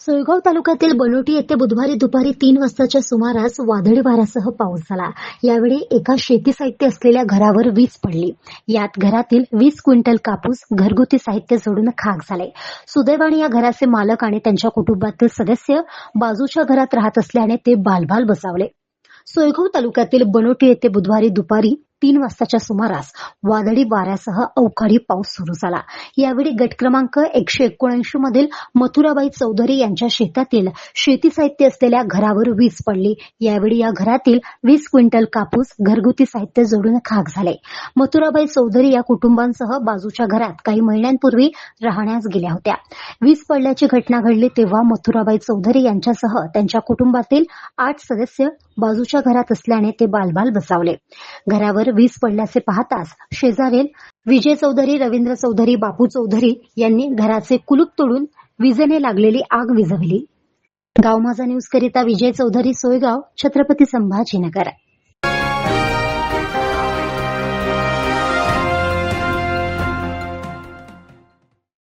सोयगाव तालुक्यातील बनोटी येथे बुधवारी दुपारी तीन वाजताच्या सुमारास वादळी वाऱ्यासह पाऊस झाला. यावेळी एका शेती साहित्य असलेल्या घरावर वीज पडली. यात घरातील वीस क्विंटल कापूस घरगुती साहित्य जोडून खाक झाले. सुदैवाने या घराचे मालक आणि त्यांच्या कुटुंबातील सदस्य बाजूच्या घरात राहत असल्याने ते बालबाल बसावले. सोयगाव तालुक्यातील बनोटी येथे बुधवारी दुपारी तीन वाजताच्या सुमारास वादळी वाऱ्यासह अवकाळी पाऊस सुरू झाला. यावेळी गट क्रमांक एकशे एकोणऐंशी मधील मथुराबाई चौधरी यांच्या शेतातील शेती साहित्य असलेल्या घरावर वीज पडली. यावेळी या घरातील वीस क्विंटल कापूस घरगुती साहित्य जोडून खाक झाले. मथुराबाई चौधरी या कुटुंबांसह बाजूच्या घरात काही महिन्यांपूर्वी राहण्यास गेल्या होत्या. वीज पडल्याची घटना घडली तेव्हा मथुराबाई चौधरी यांच्यासह त्यांच्या कुटुंबातील आठ सदस्य बाजूच्या घरात असल्याने ते बालबाल बसावले. घरावर वीज पडल्याचे पाहताच शेजारील विजय चौधरी रवींद्र चौधरी बापू चौधरी यांनी घराचे कुलूप तोडून विजेने लागलेली आग विझवली. गाव माझा न्यूज करिता विजय चौधरी सोयगाव छत्रपती संभाजीनगर.